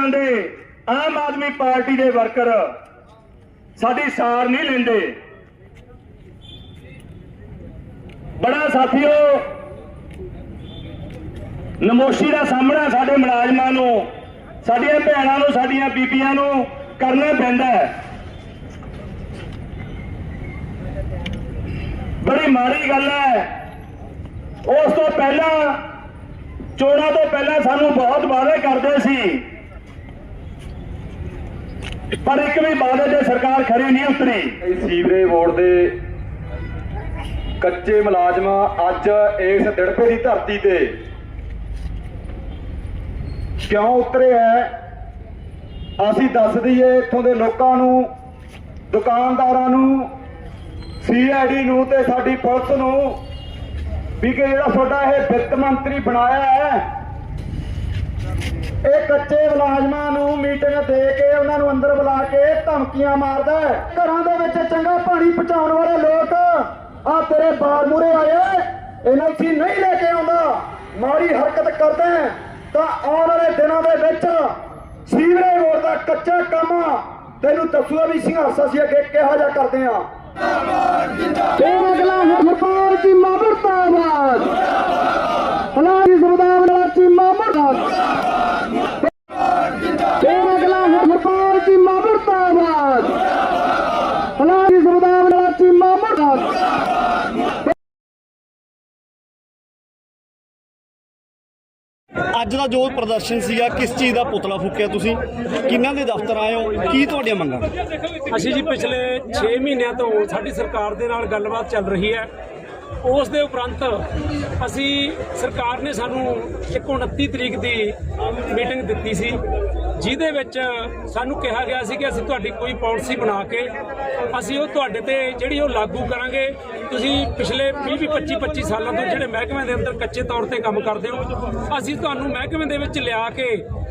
ਆਮ ਦੇ, ਆਮ ਆਦਮੀ ਪਾਰਟੀ ਦੇ ਵਰਕਰ ਸਾਡੀ ਸਾਰ ਨਹੀਂ ਲੈਂਦੇ। ਬੜਾ ਸਾਥੀਓ, ਨਮੋਸ਼ੀ ਦਾ ਸਾਹਮਣਾ ਸਾਡੇ ਮੁਲਾਜ਼ਮਾਂ ਨੂੰ, ਸਾਡੀਆਂ ਭੈਣਾਂ ਨੂੰ, ਸਾਡੀਆਂ ਬੀਬੀਆਂ ਨੂੰ ਕਰਨਾ ਪੈਂਦਾ ਹੈ। ਬੜੀ ਮਾੜੀ ਗੱਲ ਹੈ। ਉਸ ਤੋਂ ਪਹਿਲਾਂ, ਚੋਣਾਂ ਤੋਂ ਪਹਿਲਾਂ ਸਾਨੂੰ ਬਹੁਤ ਵਾਅਦੇ ਕਰਦੇ ਸੀ। ਪਰ ਇੱਕ ਵੀ ਵਾਅਦੇ ਤੇ ਸਰਕਾਰ ਖਰੀ ਨਹੀਂ ਉਤਰੀ। ਸੀਵਰੇਜ ਬੋਰਡ ਦੇ ਕੱਚੇ ਮੁਲਾਜ਼ਮ ਅੱਜ ਇਸ ਦਿੜਪੇ ਦੀ ਧਰਤੀ ਤੇ ਕਿਉਂ ਉਤਰੇ ਹੈ? ਅਸੀਂ ਦੱਸ ਦਈਏ, ਇੱਥੋਂ ਦੇ ਲੋਕਾਂ ਨੂੰ, ਦੁਕਾਨਦਾਰਾਂ ਨੂੰ ਸੀਆਈਡੀ ਨੂੰ ਤੇ ਸਾਡੀ ਪੁਲਿਸ ਨੂੰ ਵੀ ਕਿ ਜਿਹੜਾ ਤੁਹਾਡਾ ਇਹ ਵਿੱਤ ਮੰਤਰੀ ਬਣਾਇਆ ਹੈ ਇਹ ਕੱਚੇ ਮੁਲਾਜ਼ਮਾਂ ਨੂੰ ਮੀਟਿੰਗ ਦੇ ਕੇ ਉਹਨਾਂ ਨੂੰ ਅੰਦਰ ਬੁਲਾ ਕੇ ਧਮਕੀਆਂ ਮਾਰਦਾ ਹੈ। ਘਰਾਂ ਦੇ ਵਿੱਚ ਚੰਗਾ ਪਾਣੀ ਪਹੁੰਚਾਉਣ ਵਾਲੇ ਲੋਕ, ਆ ਤੇਰੇ ਬਾਰ ਮੂਰੇ ਆਏ, ਇਹਨਾਂ ਨੂੰ ਨਹੀਂ ਲੈ ਕੇ ਆਉਂਦਾ। ਮਾੜੀ ਹਰਕਤ ਕਰਦੇ ਤਾਂ ਆਉਣ ਵਾਲੇ ਦਿਨਾਂ ਦੇ ਵਿੱਚ ਸੀਵਰੇਜ ਬੋਰਡ ਦਾ ਕੱਚਾ ਕੰਮ ਤੈਨੂੰ ਦੱਸੂਗਾ ਵੀ ਸੰਘਰਸ਼ ਅਸੀਂ ਅੱਗੇ ਕਿਹੋ ਜਿਹਾ ਕਰਦੇ ਆ ਤੇ ਅਗਲਾ ਹਰਪਾਲ ਚੀਮਾ ਮੁਰਦਾਬਾਦ ਹਲਾਰੀ ਸਰਦਾਰ ਹਲਾਰੀ ਸਰਦਾਰ ਅੱਜ ਦਾ ਜੋ ਪ੍ਰਦਰਸ਼ਨ ਸੀਗਾ, ਕਿਸ ਚੀਜ਼ ਦਾ ਪੁਤਲਾ ਫੂਕਿਆ ਤੁਸੀਂ? ਕਿੰਨਾਂ ਦੇ ਦਫ਼ਤਰ ਆਏ ਹੋ? ਕੀ ਤੁਹਾਡੀਆਂ ਮੰਗਾਂ? ਅਸੀਂ ਜੀ ਪਿਛਲੇ 6 ਮਹੀਨਿਆਂ ਤੋਂ ਸਾਡੀ ਸਰਕਾਰ ਦੇ ਨਾਲ ਗੱਲਬਾਤ ਚੱਲ ਰਹੀ ਹੈ। ਉਸ ਦੇ ਉਪਰੰਤ ਅਸੀਂ ਸਰਕਾਰ ਨੇ ਸਾਨੂੰ ਇੱਕ 29 ਤਰੀਕ ਦੀ ਮੀਟਿੰਗ ਦਿੱਤੀ ਸੀ। ਜਿਹਦੇ ਵਿੱਚ ਸਾਨੂੰ ਕਿਹਾ ਗਿਆ ਸੀ ਕਿ ਅਸੀਂ ਤੁਹਾਡੀ ਕੋਈ ਪਾਲਿਸੀ ਬਣਾ ਕੇ ਅਸੀਂ ਉਹ ਤੁਹਾਡੇ ਤੇ ਜਿਹੜੀ ਉਹ ਲਾਗੂ ਕਰਾਂਗੇ। ਤੁਸੀਂ ਪਿਛਲੇ 20 25 25 ਸਾਲਾਂ ਤੋਂ ਜਿਹੜੇ ਮਹਿਕਮੇ ਦੇ ਅੰਦਰ ਕੱਚੇ ਤੌਰ ਤੇ ਕੰਮ ਕਰਦੇ ਹੋ, ਅਸੀਂ ਤੁਹਾਨੂੰ ਮਹਿਕਮੇ ਦੇ ਵਿੱਚ ਲਿਆ ਕੇ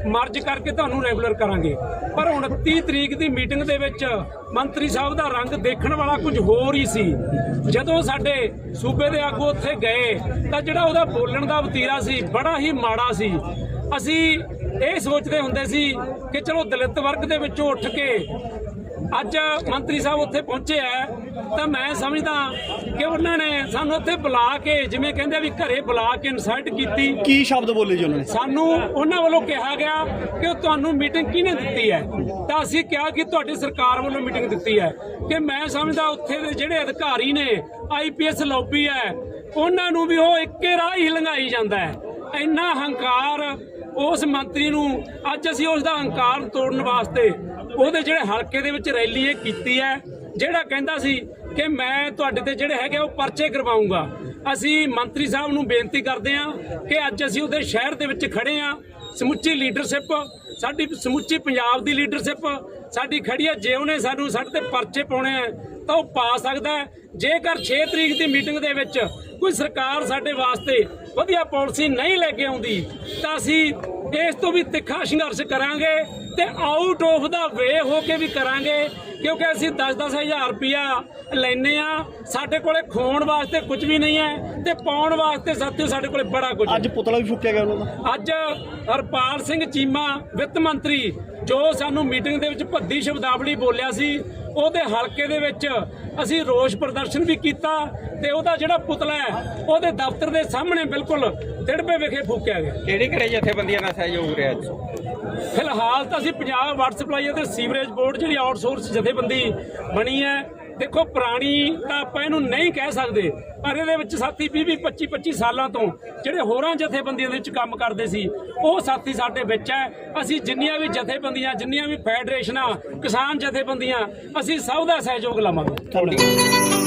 ਮਰਜ ਕਰਕੇ ਤੁਹਾਨੂੰ ਰੈਗੂਲਰ ਕਰਾਂਗੇ। ਪਰ 29 ਤਰੀਕ ਦੀ ਮੀਟਿੰਗ ਦੇ ਵਿੱਚ ਮੰਤਰੀ ਸਾਹਿਬ ਦਾ ਰੰਗ ਦੇਖਣ ਵਾਲਾ ਕੁਝ ਹੋਰ ਹੀ ਸੀ। ਜਦੋਂ ਸਾਡੇ ਸੂਬੇ ਦੇ ਆਗੂ ਉੱਥੇ ਗਏ, ਤਾਂ ਜਿਹੜਾ ਉਹਦਾ ਬੋਲਣ ਦਾ ਵਤੀਰਾ ਸੀ, ਬੜਾ ਹੀ ਮਾੜਾ ਸੀ। ਅਸੀਂ ਇਹ ਸੋਚਦੇ ਹੁੰਦੇ ਸੀ ਕਿ ਚਲੋ ਦਲਿਤ ਵਰਗ ਦੇ ਵਿੱਚੋਂ ਉੱਠ ਕੇ ਅੱਜ ਮੰਤਰੀ ਸਾਹਿਬ ਉੱਥੇ ਪਹੁੰਚੇ ਆ ਤਾਂ ਮੈਂ ਸਮਝਦਾ ਕਿ ਉਹਨਾਂ ਨੇ ਸਾਨੂੰ ਉੱਥੇ ਬੁਲਾ ਕੇ ਜਿਵੇਂ ਕਹਿੰਦੇ ਵੀ ਘਰੇ ਬੁਲਾ ਕੇ ਇਨਸਲਟ ਕੀਤੀ। ਕੀ ਸ਼ਬਦ ਬੋਲੇ ਜੀ ਉਹਨਾਂ ਨੇ? ਸਾਨੂੰ ਉਹਨਾਂ ਵੱਲੋਂ ਕਿਹਾ ਗਿਆ ਕਿ ਤੁਹਾਨੂੰ ਮੀਟਿੰਗ ਕਿਹਨੇ ਦਿੱਤੀ ਹੈ? ਤਾਂ ਅਸੀਂ ਕਿਹਾ ਕਿ ਤੁਹਾਡੀ ਸਰਕਾਰ ਵੱਲੋਂ ਮੀਟਿੰਗ ਦਿੱਤੀ ਹੈ। ਕਿ ਮੈਂ ਸਮਝਦਾ ਉੱਥੇ ਦੇ ਜਿਹੜੇ ਅਧਿਕਾਰੀ ਨੇ ਆਈਪੀਐਸ ਲੌਬੀ ਹੈ ਉਹਨਾਂ ਨੂੰ ਵੀ ਉਹ ਇੱਕੇ ਰਾਹ ਹੀ ਲੰਘਾਈ ਜਾਂਦਾ ਹੈ। ਇੰਨਾ ਹੰਕਾਰ ਉਸ ਮੰਤਰੀ ਨੂੰ ਅੱਜ ਅਸੀਂ ਉਸ ਦਾ ਹੰਕਾਰ ਤੋੜਨ ਵਾਸਤੇ ਉਹਦੇ ਜਿਹੜੇ ਹਲਕੇ ਦੇ ਵਿੱਚ ਰੈਲੀ ਇਹ ਕੀਤੀ ਹੈ, ਜਿਹੜਾ ਕਹਿੰਦਾ ਸੀ ਕਿ ਮੈਂ ਤੁਹਾਡੇ ਤੇ ਜਿਹੜੇ ਹੈਗੇ ਉਹ ਪਰਚੇ ਕਰਵਾਉਂਗਾ। ਅਸੀਂ ਮੰਤਰੀ ਸਾਹਿਬ ਨੂੰ ਬੇਨਤੀ ਕਰਦੇ ਹਾਂ ਕਿ ਅੱਜ ਅਸੀਂ ਉਹਦੇ ਸ਼ਹਿਰ ਦੇ ਵਿੱਚ ਖੜੇ ਹਾਂ। ਸਮੁੱਚੀ ਲੀਡਰਸ਼ਿਪ ਸਾਡੀ ਸਮੁੱਚੀ ਪੰਜਾਬ ਦੀ ਲੀਡਰਸ਼ਿਪ ਸਾਡੀ ਖੜੀ ਹੈ, ਜੇ ਉਹਨੇ ਸਾਨੂੰ ਸਾਡੇ ਤੇ ਪਰਚੇ ਪਾਉਣੇ ਆ ਤਾਂ ਉਹ ਪਾ ਸਕਦਾ ਜੇਕਰ 6 ਤਰੀਕ ਦੀ ਮੀਟਿੰਗ ਦੇ ਵਿੱਚ ਕੋਈ ਸਰਕਾਰ ਸਾਡੇ ਵਾਸਤੇ ਵਧੀਆ ਪਾਲਿਸੀ ਨਹੀਂ ਲੈ ਕੇ ਆਉਂਦੀ ਤਾਂ ਅਸੀਂ ਇਸ ਤੋਂ ਵੀ ਤਿੱਖਾ ਸੰਘਰਸ਼ ਕਰਾਂਗੇ ਤੇ ਆਊਟ ਆਫ ਦਾ ਵੇ ਹੋ ਕੇ ਵੀ ਕਰਾਂਗੇ ਕਿਉਂਕਿ ਅਸੀਂ 10-10 ਹਜ਼ਾਰ ਰੁਪਇਆ ਲੈਨੇ ਆ ਸਾਡੇ ਕੋਲੇ ਖੋਣ ਵਾਸਤੇ ਕੁਝ ਵੀ ਨਹੀਂ ਹੈ ਤੇ ਪਾਉਣ ਵਾਸਤੇ ਸਾਥੀਓ ਸਾਡੇ ਕੋਲੇ ਬੜਾ ਕੁਝ ਅੱਜ ਪੁਤਲਾ ਵੀ ਫੂਕਿਆ ਗਿਆ ਉਹਨਾਂ ਦਾ। ਅੱਜ ਹਰਪਾਲ ਸਿੰਘ ਚੀਮਾ ਵਿੱਤ ਮੰਤਰੀ ਜੋ ਸਾਨੂੰ ਮੀਟਿੰਗ ਦੇ ਵਿੱਚ ਭੱਦੀ ਸ਼ਬਦਾਵਲੀ ਬੋਲਿਆ ਸੀ ਉਹਦੇ ਹਲਕੇ ਦੇ ਵਿੱਚ ਅਸੀਂ ਰੋਸ ਪ੍ਰਦਰਸ਼ਨ ਵੀ ਕੀਤਾ ਤੇ ਉਹਦਾ ਜਿਹੜਾ ਪੁਤਲਾ ਹੈ ਉਹਦੇ ਦਫ਼ਤਰ ਦੇ ਸਾਹਮਣੇ ਬਿਲਕੁਲ ਦਿੜਬੇ ਵਿਖੇ ਫੂਕਿਆ ਗਿਆ। ਕਿਹੜੀ ਕਿਹੜੀ ਜਥੇਬੰਦੀਆਂ ਨਾਲ ਸਹਿਯੋਗ ਰਿਹਾ ਅੱਜ? ਫਿਲਹਾਲ ਤਾਂ ਅਸੀਂ ਪੰਜਾਬ ਵਾਟਰ ਸਪਲਾਈ ਅਤੇ ਸੀਵਰੇਜ ਬੋਰਡ ਜਿਹੜੀ ਆਊਟਸੋਰਸ ਜਥੇਬੰਦੀ ਬਣੀ ਹੈ ਦੇਖੋ ਪੁਰਾਣੀ ਤਾਂ ਆਪਾਂ ਇਹਨੂੰ ਨਹੀਂ ਕਹਿ ਸਕਦੇ, ਪਰ ਇਹਦੇ ਵਿੱਚ ਸਾਥੀ 20 20 25 25 ਸਾਲਾਂ ਤੋਂ ਜਿਹੜੇ ਹੋਰਾਂ ਜਥੇਬੰਦੀਆਂ ਦੇ ਵਿੱਚ ਕੰਮ ਕਰਦੇ ਸੀ, ਉਹ ਸਾਥੀ ਸਾਡੇ ਵਿੱਚ ਹੈ। ਅਸੀਂ ਜਿੰਨੀਆਂ ਵੀ ਜਥੇਬੰਦੀਆਂ, ਜਿੰਨੀਆਂ ਵੀ ਫੈਡਰੇਸ਼ਨਾਂ, ਕਿਸਾਨ ਜਥੇਬੰਦੀਆਂ, ਅਸੀਂ ਸਭ ਦਾ ਸਹਿਯੋਗ ਲਵਾਂਗੇ।